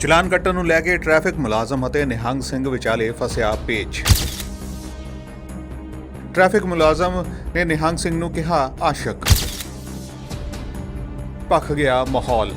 ਚਲਾਨ ਕੱਟਣ ਨੂੰ ਲੈ ਕੇ ਟ੍ਰੈਫਿਕ ਮੁਲਾਜ਼ਮ ਅਤੇ ਨਿਹੰਗ ਸਿੰਘ ਵਿਚਾਲੇ ਫਸਿਆ ਪੇਚ। ਟ੍ਰੈਫਿਕ ਮੁਲਾਜ਼ਮ ਨੇ ਨਿਹੰਗ ਸਿੰਘ ਨੂੰ ਕਿਹਾ, ਆਸ਼ਕ। ਭਖ ਗਿਆ ਮਾਹੌਲ।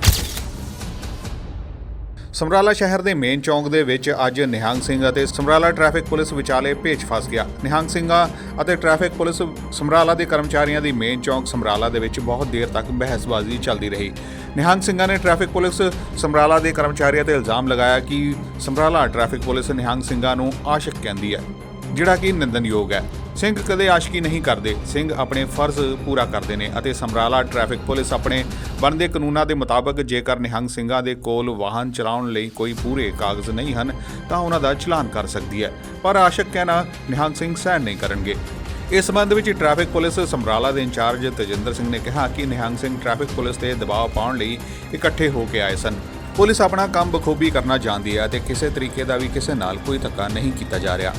ਸਮਰਾਲਾ ਸ਼ਹਿਰ ਦੇ ਮੇਨ ਚੌਂਕ ਦੇ ਵਿੱਚ ਅੱਜ ਨਿਹੰਗ ਸਿੰਘ ਅਤੇ ਸਮਰਾਲਾ ਟ੍ਰੈਫਿਕ ਪੁਲਿਸ ਵਿਚਾਲੇ ਭੇਚ ਫਸ ਗਿਆ। ਨਿਹੰਗ ਸਿੰਘਾਂ ਅਤੇ ਟ੍ਰੈਫਿਕ ਪੁਲਿਸ ਸਮਰਾਲਾ ਦੇ ਕਰਮਚਾਰੀਆਂ ਦੀ ਮੇਨ ਚੌਂਕ ਸਮਰਾਲਾ ਦੇ ਵਿੱਚ ਬਹੁਤ ਦੇਰ ਤੱਕ ਬਹਿਸਬਾਜ਼ੀ ਚੱਲਦੀ ਰਹੀ। ਨਿਹੰਗ ਸਿੰਘਾਂ ਨੇ ਟ੍ਰੈਫਿਕ ਪੁਲਿਸ ਸਮਰਾਲਾ ਦੇ ਕਰਮਚਾਰੀਆਂ ਤੇ ਇਲਜ਼ਾਮ ਲਗਾਇਆ ਕਿ ਸਮਰਾਲਾ ਟ੍ਰੈਫਿਕ ਪੁਲਿਸ ਨਿਹੰਗ ਸਿੰਘਾਂ ਨੂੰ ਆਸ਼ਿਕ ਕਹਿੰਦੀ ਹੈ, ਜਿਹੜਾ ਕਿ ਨਿੰਦਨਯੋਗ ਹੈ। ਸਿੰਘ ਕਦੇ ਆਸ਼ਕੀ ਨਹੀਂ ਕਰਦੇ। ਸਿੰਘ ਆਪਣੇ ਫਰਜ਼ ਪੂਰਾ ਕਰਦੇ ਨੇ ਅਤੇ ਸਮਰਾਲਾ ਟ੍ਰੈਫਿਕ ਪੁਲਿਸ ਆਪਣੇ ਬਣਦੇ ਕਾਨੂੰਨਾਂ ਦੇ ਮੁਤਾਬਕ ਜੇਕਰ ਨਿਹੰਗ ਸਿੰਘਾਂ ਦੇ ਕੋਲ ਵਾਹਨ ਚਲਾਉਣ ਲਈ ਕੋਈ ਪੂਰੇ ਕਾਗਜ਼ ਨਹੀਂ ਹਨ, ਤਾਂ ਉਹਨਾਂ ਦਾ ਚਲਾਨ ਕਰ ਸਕਦੀ ਹੈ। ਪਰ ਆਸ਼ਕ ਕਹਿਣਾ ਨਿਹੰਗ ਸਿੰਘ ਸਹਿਣ ਨਹੀਂ ਕਰਨਗੇ। ਇਸ ਸੰਬੰਧ ਵਿੱਚ ਟ੍ਰੈਫਿਕ ਪੁਲਿਸ ਸਮਰਾਲਾ ਦੇ ਇੰਚਾਰਜ ਤਜਿੰਦਰ ਸਿੰਘ ਨੇ ਕਿਹਾ ਕਿ ਨਿਹੰਗ ਸਿੰਘ ਟ੍ਰੈਫਿਕ ਪੁਲਿਸ ਤੇ ਦਬਾਅ ਪਾਉਣ ਲਈ ਇਕੱਠੇ ਹੋ ਕੇ ਆਏ ਸਨ। ਪੁਲਿਸ ਆਪਣਾ ਕੰਮ ਬਖੂਬੀ ਕਰਨਾ ਜਾਣਦੀ ਹੈ ਅਤੇ ਕਿਸੇ ਤਰੀਕੇ ਦਾ ਵੀ ਕਿਸੇ ਨਾਲ ਕੋਈ ਧੱਕਾ ਨਹੀਂ ਕੀਤਾ ਜਾ ਰਿਹਾ।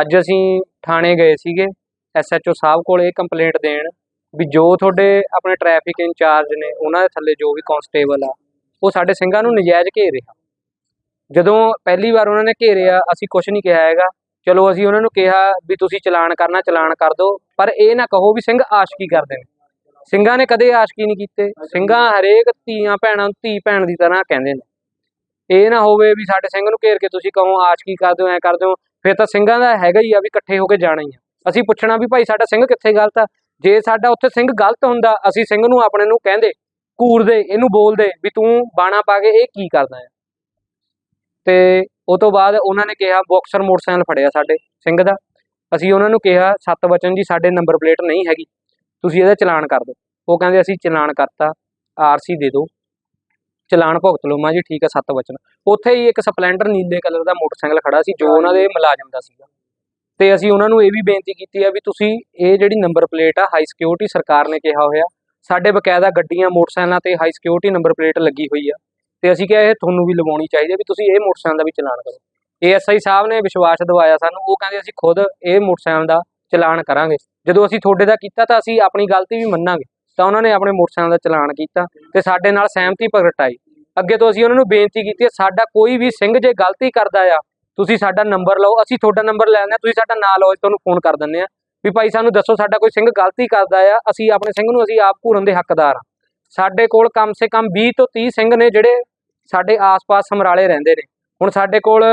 ਅੱਜ ਅਸੀਂ ਥਾਣੇ ਗਏ ਸੀਗੇ ਐਸਐਚਓ ਸਾਹਿਬ ਕੋਲ ਇਹ ਕੰਪਲੇਂਟ ਦੇਣ ਵੀ ਜੋ ਤੁਹਾਡੇ ਆਪਣੇ ਟ੍ਰੈਫਿਕ ਇੰਚਾਰਜ ਨੇ, ਉਹਨਾਂ ਦੇ ਥੱਲੇ ਜੋ ਵੀ ਕਾਂਸਟੇਬਲ ਆ, ਉਹ ਸਾਡੇ ਸਿੰਘਾਂ ਨੂੰ ਨਜਾਇਜ਼ ਘੇਰ ਰਿਹਾ। ਜਦੋਂ ਪਹਿਲੀ ਵਾਰ ਉਹਨਾਂ ਨੇ ਘੇਰਿਆ, ਅਸੀਂ ਕੁਝ ਨਹੀਂ ਕਿਹਾ ਹੈਗਾ। ਚਲੋ ਅਸੀਂ ਉਹਨਾਂ ਨੂੰ ਕਿਹਾ ਵੀ ਤੁਸੀਂ ਚਲਾਨ ਕਰਨਾ, ਚਲਾਨ ਕਰ ਦਿਓ, ਪਰ ਇਹ ਨਾ ਕਹੋ ਵੀ ਸਿੰਘ ਆਸ਼ਕੀ ਕਰਦੇ ਨੇ। ਸਿੰਘਾਂ ਨੇ ਕਦੇ ਆਸ਼ਕੀ ਨਹੀਂ ਕੀਤੇ। ਸਿੰਘਾਂ ਹਰੇਕ ਧੀਆਂ ਭੈਣਾਂ ਨੂੰ ਧੀ ਭੈਣ ਦੀ ਤਰ੍ਹਾਂ ਕਹਿੰਦੇ ਨੇ। ਇਹ ਨਾ ਹੋਵੇ ਵੀ ਸਾਡੇ ਸਿੰਘ ਨੂੰ ਘੇਰ ਕੇ ਤੁਸੀਂ ਕਹੋ ਆਸ਼ਕੀ ਕਰਦੇ ਹੋ ਐ ਕਰਦੇ ਹੋ ਫਿਰ ਤਾਂ ਸਿੰਘਾਂ ਦਾ ਹੈਗਾ ਹੀ ਆ ਵੀ ਇਕੱਠੇ ਹੋ ਕੇ ਜਾਣਾ ਹੀ ਆ। ਅਸੀਂ ਪੁੱਛਣਾ ਵੀ ਭਾਈ ਸਾਡਾ ਸਿੰਘ ਕਿੱਥੇ ਗਲਤ ਆ? ਜੇ ਸਾਡਾ ਉੱਥੇ ਸਿੰਘ ਗਲਤ ਹੁੰਦਾ, ਅਸੀਂ ਸਿੰਘ ਨੂੰ ਆਪਣੇ ਨੂੰ ਕਹਿੰਦੇ ਘੂਰਦੇ ਇਹਨੂੰ ਬੋਲਦੇ ਵੀ ਤੂੰ ਬਾਣਾ ਪਾ ਕੇ ਇਹ ਕੀ ਕਰਦਾ ਹੈ ਤੇ ਉਹ ਤੋਂ ਬਾਅਦ ਉਹਨਾਂ ਨੇ ਕਿਹਾ, ਬਾਕਸਰ ਮੋਟਰਸਾਈਕਲ ਫੜਿਆ ਸਾਡੇ ਸਿੰਘ ਦਾ। ਅਸੀਂ ਉਹਨਾਂ ਨੂੰ ਕਿਹਾ, ਸੱਤ ਵਚਨ ਜੀ, ਸਾਡੇ ਨੰਬਰ ਪਲੇਟ ਨਹੀਂ ਹੈਗੀ। ਤੁਸੀਂ ਇਹਦਾ ਚਲਾਨ ਕਰ ਦਿਓ। ਉਹ ਕਹਿੰਦੇ, ਅਸੀਂ ਚਲਾਨ ਕਰਤਾ ਆਰਸੀ ਦੇ ਦਿਓ। ਚਲਾਨ ਭੁਗਤ ਲਓ ਮਾਂ ਜੀ ਠੀਕ ਹੈ ਸੱਤ ਵਚਨ ਉੱਥੇ ਹੀ ਇੱਕ ਸਪਲੈਂਡਰ ਨੀਲੇ ਕਲਰ ਦਾ ਮੋਟਰਸਾਈਕਲ ਖੜਾ ਸੀ ਜੋ ਉਹਨਾਂ ਦੇ ਮੁਲਾਜ਼ਮ ਦਾ ਸੀਗਾ। ਤੇ ਅਸੀਂ ਉਹਨਾਂ ਨੂੰ ਇਹ ਵੀ ਬੇਨਤੀ ਕੀਤੀ ਹੈ ਵੀ ਤੁਸੀਂ ਇਹ ਜਿਹੜੀ ਨੰਬਰ ਪਲੇਟ ਆ ਹਾਈ ਸਿਕਿਉਰਿਟੀ ਸਰਕਾਰ ਨੇ ਕਿਹਾ ਹੋਇਆ ਸਾਡੇ ਬਕਾਇਦਾ ਗੱਡੀਆਂ ਮੋਟਰਸਾਈਕਲਾਂ ਤੇ ਹਾਈ ਸਿਕਿਉਰਿਟੀ ਨੰਬਰ ਪਲੇਟ ਲੱਗੀ ਹੋਈ ਆ। ਤੇ ਅਸੀਂ ਕਿਹਾ ਇਹ ਤੁਹਾਨੂੰ ਵੀ ਲਵਾਉਣੀ ਚਾਹੀਦੀ ਹੈ ਵੀ ਤੁਸੀਂ ਇਹ ਮੋਟਰਸਾਈਕਲ ਦਾ ਵੀ ਚਲਾਨ ਕਰੋ। ਏਐਸਆਈ ਸਾਹਿਬ ਨੇ ਵਿਸ਼ਵਾਸ ਦਿਵਾਇਆ ਸਾਨੂੰ ਉਹ ਕਹਿੰਦੇ ਅਸੀਂ ਖੁਦ ਇਹ ਮੋਟਰਸਾਈਕਲ ਦਾ ਚਲਾਨ ਕਰਾਂਗੇ। ਜਦੋਂ ਅਸੀਂ ਤੁਹਾਡੇ ਦਾ ਕੀਤਾ ਤਾਂ ਅਸੀਂ ਆਪਣੀ ਗਲਤੀ ਵੀ ਮੰਨਾਂਗੇ। ਤਾਂ ਉਹਨਾਂ ਨੇ ਆਪਣੇ ਮੋਟਰਸਾਈਕਲ ਦਾ ਚਲਾਨ ਕੀਤਾ ਤੇ ਸਾਡੇ ਨਾਲ ਸਹਿਮਤੀ ਪ੍ਰਗਟਾਈ। ਅੱਗੇ ਤੋਂ ਅਸੀਂ ਉਹਨਾਂ ਨੂੰ ਬੇਨਤੀ ਕੀਤੀ ਹੈ, ਸਾਡਾ ਕੋਈ ਵੀ ਸਿੰਘ ਜੇ ਗਲਤੀ ਕਰਦਾ ਆ, ਤੁਸੀਂ ਸਾਡਾ ਨੰਬਰ ਲਓ, ਅਸੀਂ ਤੁਹਾਡਾ ਨੰਬਰ ਲੈ ਲੈਂਦੇ ਹਾਂ, ਤੁਸੀਂ ਸਾਡਾ ਨਾਂ ਲਓ ਤੁਹਾਨੂੰ ਫੋਨ ਕਰ ਦਿੰਦੇ ਆ ਵੀ ਭਾਈ ਸਾਨੂੰ ਦੱਸੋ ਸਾਡਾ ਕੋਈ ਸਿੰਘ ਗਲਤੀ ਕਰਦਾ ਆ, ਅਸੀਂ ਆਪਣੇ ਸਿੰਘ ਨੂੰ ਅਸੀਂ ਆਪ ਘੂਰਨ ਦੇ ਹੱਕਦਾਰ ਆ ਸਾਡੇ ਕੋਲ ਕਮ ਸੇ ਕਮ 20 ਤੋਂ 30 ਸਿੰਘ ਨੇ ਜਿਹੜੇ ਸਾਡੇ ਆਸ-ਪਾਸ ਸਮਰਾਲੇ ਰਹਿੰਦੇ ਨੇ। ਹੁਣ ਸਾਡੇ ਕੋਲ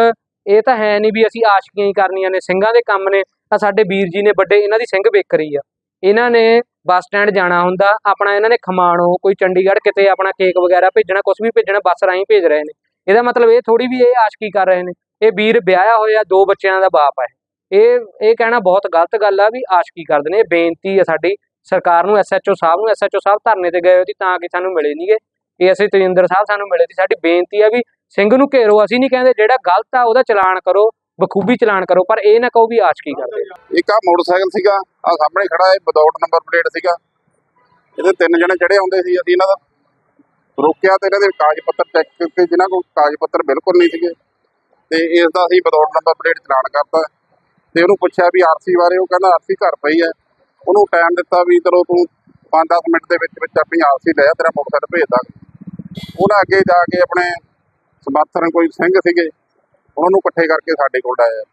ਇਹ ਤਾਂ ਹੈ ਨਹੀਂ ਵੀ ਅਸੀਂ ਆਸ਼ਕੀਆਂ ਹੀ ਕਰਨੀਆਂ ਨੇ, ਸਿੰਘਾਂ ਦੇ ਕੰਮ ਨੇ, ਤਾਂ ਸਾਡੇ ਵੀਰ ਜੀ ਨੇ ਵੱਡੇ, ਇਹਨਾਂ ਦੀ ਸਿੰਘ ਵੇਖ ਰਹੀ ਆ। ਇਹਨਾਂ ਨੇ ਬੱਸ ਸਟੈਂਡ ਜਾਣਾ ਹੁੰਦਾ, ਆਪਣਾ ਇਹਨਾਂ ਨੇ ਖਮਾਣੋ, ਕੋਈ ਚੰਡੀਗੜ੍ਹ ਕਿਤੇ ਆਪਣਾ ਕੇਕ ਵਗੈਰਾ ਭੇਜਣਾ ਕੁਝ ਵੀ ਭੇਜਣਾ, ਬੱਸ ਰਾਹੀਂ ਭੇਜ ਰਹੇ ਨੇ। ਇਹਦਾ ਮਤਲਬ ਇਹ ਥੋੜੀ ਵੀ ਇਹ ਆਸ਼ਕੀ ਕਰ ਰਹੇ ਨੇ। ਇਹ ਵੀਰ ਵਿਆਹਿਆ ਹੋਇਆ, ਦੋ ਬੱਚਿਆਂ ਦਾ ਬਾਪ ਹੈ। ਇਹ ਇਹ ਕਹਿਣਾ ਬਹੁਤ ਗਲਤ ਗੱਲ ਆ ਵੀ ਆਸ਼ਕੀ ਕਰਦੇ ਨੇ। ਇਹ ਬੇਨਤੀ ਆ ਸਾਡੀ, ਸਰਕਾਰ ਨੂੰ ਐਸਐਚਓ ਸਾਹਿਬ ਨੂੰ ਐਸਐਚਓ ਸਾਹਿਬ ਧਰਨੇ ਤੇ ਗਏ ਹੋਏ ਸੀ ਤਾਂ ਕਿ ਸਾਨੂੰ ਮਿਲੇ ਨਹੀਂਗੇ ਇਹ ਅਸੀਂ ਤੇਜਿੰਦਰ ਸਾਹਿਬ ਸਾਨੂੰ ਮਿਲੇ ਸੀ। ਸਾਡੀ ਬੇਨਤੀ ਆ ਵੀ ਸਿੰਘ ਨੂੰ ਘੇਰੋ, ਅਸੀਂ ਨਹੀਂ ਕਹਿੰਦੇ ਜਿਹੜਾ ਗਲਤ ਆ ਉਹਦਾ ਚਲਾਨ ਕਰੋ। ਬਖੂਬੀ ਚਲਾਨ ਕਰੋ, ਪਰ ਇਹ ਨਾ ਕਹੋ ਵੀ ਆਸ਼ਕੀ ਕਰਦੇ ਇੱਕ ਆ ਮੋਟਰਸਾਈਕਲ ਸੀਗਾ ਆ ਸਾਹਮਣੇ ਖੜਾ ਇਹ ਵਿਦਆਊਟ ਨੰਬਰ ਪਲੇਟ ਸੀਗਾ। ਇਹਦੇ ਤਿੰਨ ਜਣੇ ਚੜੇ ਆਉਂਦੇ ਸੀ ਅਸੀਂ ਇਹਨਾਂ ਦਾ। ਰੋਕਿਆ ਤੇ ਇਹਨਾਂ ਦੇ ਕਾਗਜ਼ ਪੱਤਰ ਚੈੱਕ ਕੀਤੇ ਜਿਨ੍ਹਾਂ ਕੋਲ ਕਾਗਜ਼ ਪੱਤਰ ਬਿਲਕੁਲ ਨਹੀਂ ਸੀਗੇ। ਤੇ ਇਸ ਦਾ ਅਸੀਂ ਵਿਦਆਊਟ ਨੰਬਰ ਪਲੇਟ ਚਲਾਨ ਕਰਤਾ। ਤੇ ਉਹਨੂੰ ਪੁੱਛਿਆ ਵੀ ਆਰਸੀ ਬਾਰੇ, ਉਹ ਕਹਿੰਦਾ ਆਰਸੀ ਘਰ ਪਈ ਹੈ। ਉਹਨੂੰ ਟਾਈਮ ਦਿੱਤਾ ਵੀ ਚਲੋ ਤੂੰ 5-10 ਮਿੰਟ ਦੇ ਵਿੱਚ ਵਿੱਚ ਆਪਣੀ ਆਰਸੀ ਲੈ ਆ, ਤੇਰਾ ਮੋਟਰਸਾਈਕਲ ਭੇਜ ਦਾਂਗੇ। ਉਹਨਾਂ ਅੱਗੇ ਜਾ ਕੇ ਆਪਣੇ ਸਮਰਥਨ ਕੋਈ ਸਿੰਘ ਸੀਗੇ। ਉਹਨਾਂ ਨੂੰ ਇਕੱਠੇ ਕਰਕੇ ਸਾਡੇ ਕੋਲ ਆਇਆ।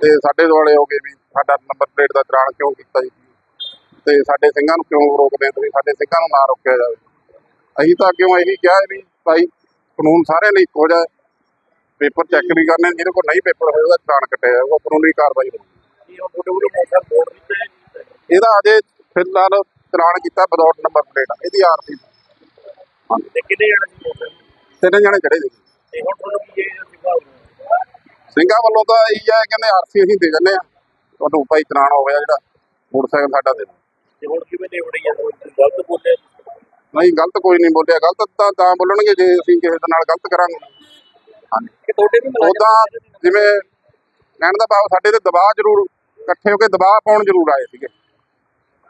ਤੇ ਸਾਡੇ ਦੁਆਲੇ ਹੋ ਗਏ ਵੀ ਸਾਡਾ ਨੰਬਰ ਪਲੇਟ ਦਾ ਚਲਾਨ ਕਿਉਂ ਕੀਤਾ ਜੀ? ਤੇ ਸਾਡੇ ਸਿੰਘਾਂ ਨੂੰ ਕਿਉਂ ਰੋਕਦੇ ਆ ਤੁਸੀਂ? ਸਾਡੇ ਸਿੰਘਾਂ ਨੂੰ ਨਾ ਰੋਕਿਆ ਜਾਵੇ। ਅਸੀਂ ਤਾਂ ਅੱਗੇ ਇਹੀ ਕਿਹਾ ਹੈ ਵੀ ਭਾਈ ਕਾਨੂੰਨ ਸਾਰਿਆਂ ਲਈ ਇੱਕੋ ਜਿਹਾ। ਪੇਪਰ ਚੈੱਕ ਵੀ ਕਰਨੇ ਜਿਹਦੇ ਕੋਲ ਨਹੀਂ ਪੇਪਰ ਹੋਏ ਉਹਦਾ ਚਲਾਨ ਕੱਟਿਆ ਜਾਊਗਾ ਕਾਨੂੰਨੀ ਕਾਰਵਾਈ ਹੋਊਗੀ। ਇਹਦਾ ਅਜੇ ਫਿਲਹਾਲ ਚਲਾਨ ਕੀਤਾ ਵਿਦਆਊਟ ਨੰਬਰ ਪਲੇਟ ਇਹਦੀ ਆਰਸੀ ਤੇ ਕਿੰਨੇ ਜਣੇ ਤਿੰਨ ਜਣੇ ਚੜੇ ਸੀ। ਤੇ ਹੁਣ ਤੁਹਾਨੂੰ ਕੀ ਇਹ ਸਿਖਾ ਸਿੰਘਾਂ ਵੱਲੋਂ ਤਾਂ ਇਹੀ ਹੈ ਕਹਿੰਦੇ ਆਰਸੀ ਅਸੀਂ ਦੇ ਦਿੰਦੇ ਆ ਤੁਹਾਨੂੰ ਭਾਈ ਚਲਾਨ ਹੋ ਗਿਆ ਜਿਹੜਾ ਮੋਟਰਸਾਈਕਲ ਸਾਡਾ ਦੇ ਦਿਓ। ਤੇ ਹੁਣ ਕਿਵੇਂ ਨਿਬੜੀ ਆ? ਗਲਤ ਬੋਲੇ ਨਹੀਂ ਗਲਤ ਕੋਈ ਨਹੀਂ ਬੋਲਿਆ। ਗਲਤ ਤਾਂ ਤਾਂ ਬੋਲਣਗੇ ਜੇ ਅਸੀਂ ਕਿਸੇ ਦੇ ਨਾਲ ਗਲਤ ਕਰਾਂਗੇ। ਹਾਂਜੀ। ਕਿ ਤੁਹਾਡੇ ਵੀ ਮੁਲਾਜ਼ਮ ਉਦਾਂ ਜਿਵੇਂ ਕਹਿਣ ਦਾ ਭਾਵ ਸਾਡੇ ਤੇ ਦਬਾਅ ਜ਼ਰੂਰ ਇਕੱਠੇ ਹੋ ਕੇ ਦਬਾਅ ਪਾਉਣ ਜ਼ਰੂਰ ਆਏ ਸੀਗੇ।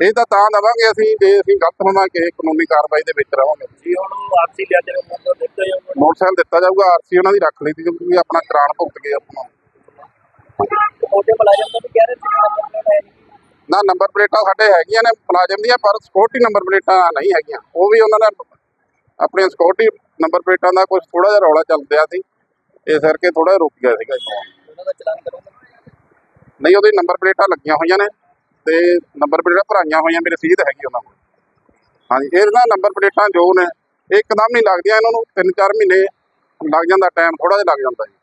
ਇਹ ਤਾਂ ਤਾਂ ਦਵਾਂਗੇ ਅਸੀਂ ਜੇ ਅਸੀਂ ਗਲਤ ਹੋਵਾਂਗੇ ਕਾਨੂੰਨੀ ਕਾਰਵਾਈ ਦੇ ਵਿੱਚ ਰਵਾਂਗੇ ਜੀ ਹੁਣ ਆਰਸੀ ਲਿਆ ਜਿਹੜੇ ਮੋਟਰ ਦਿੱਤੇ ਆ ਮੋਟਰਸਾਈਕਲ ਦਿੱਤਾ ਜਾਊਗਾ ਆਰਸੀ ਉਹਨਾਂ ਦੀ ਰੱਖ ਲਈ ਸੀ ਕਿਉਂਕਿ ਆਪਣਾ ਚਲਾਨ ਭੁਗਤ ਗਏ ਆਪਣਾ ਤੁਹਾਡੇ ਮੁਲਾਜ਼ਮ ਤਾਂ ਵੀ ਕਹਿ ਰਹੇ ਸੀ ਨੰਬਰ ਪਲੇਟ ਹੈ ਨਹੀਂ ਨਾ ਨੰਬਰ ਪਲੇਟਾਂ ਸਾਡੇ ਹੈਗੀਆਂ ਨੇ ਮੁਲਾਜ਼ਮ ਦੀਆਂ ਪਰ ਸਿਕਿਉਰਟੀ ਨੰਬਰ ਪਲੇਟਾਂ ਨਹੀਂ ਹੈਗੀਆਂ। ਉਹ ਵੀ ਉਹਨਾਂ ਨੇ ਆਪਣੀਆਂ ਸਿਕਿਉਰਿਟੀ ਨੰਬਰ ਪਲੇਟਾਂ ਦਾ ਕੁਝ ਥੋੜਾ ਜਿਹਾ ਰੌਲਾ ਚੱਲ ਰਿਹਾ ਸੀ। ਇਸ ਕਰਕੇ ਥੋੜਾ ਰੁਕ ਗਿਆ ਸੀਗਾ ਜੀ। ਉਹਨਾਂ ਦਾ ਚਲਾਨ ਕਰੋਗੇ ਨਹੀਂ ਉਹਦੀ ਨੰਬਰ ਪਲੇਟਾਂ ਲੱਗੀਆਂ ਹੋਈਆਂ ਨੇ। ਤੇ ਨੰਬਰ ਪਲੇਟਾਂ ਭਰਾਈਆਂ ਹੋਈਆਂ ਮੇਰੀ ਰਸੀਦ ਹੈਗੀ ਉਹਨਾਂ ਕੋਲ। ਹਾਂਜੀ ਇਹਨਾਂ ਨੰਬਰ ਪਲੇਟਾਂ ਜੋ ਨੇ, ਇਹ ਇੱਕਦਮ ਨਹੀਂ ਲੱਗਦੀਆਂ ਇਹਨਾਂ ਨੂੰ 3-4 ਮਹੀਨੇ ਲੱਗ ਜਾਂਦਾ ਟਾਈਮ ਥੋੜਾ ਜਿਹਾ ਲੱਗ ਜਾਂਦਾ ਜੀ।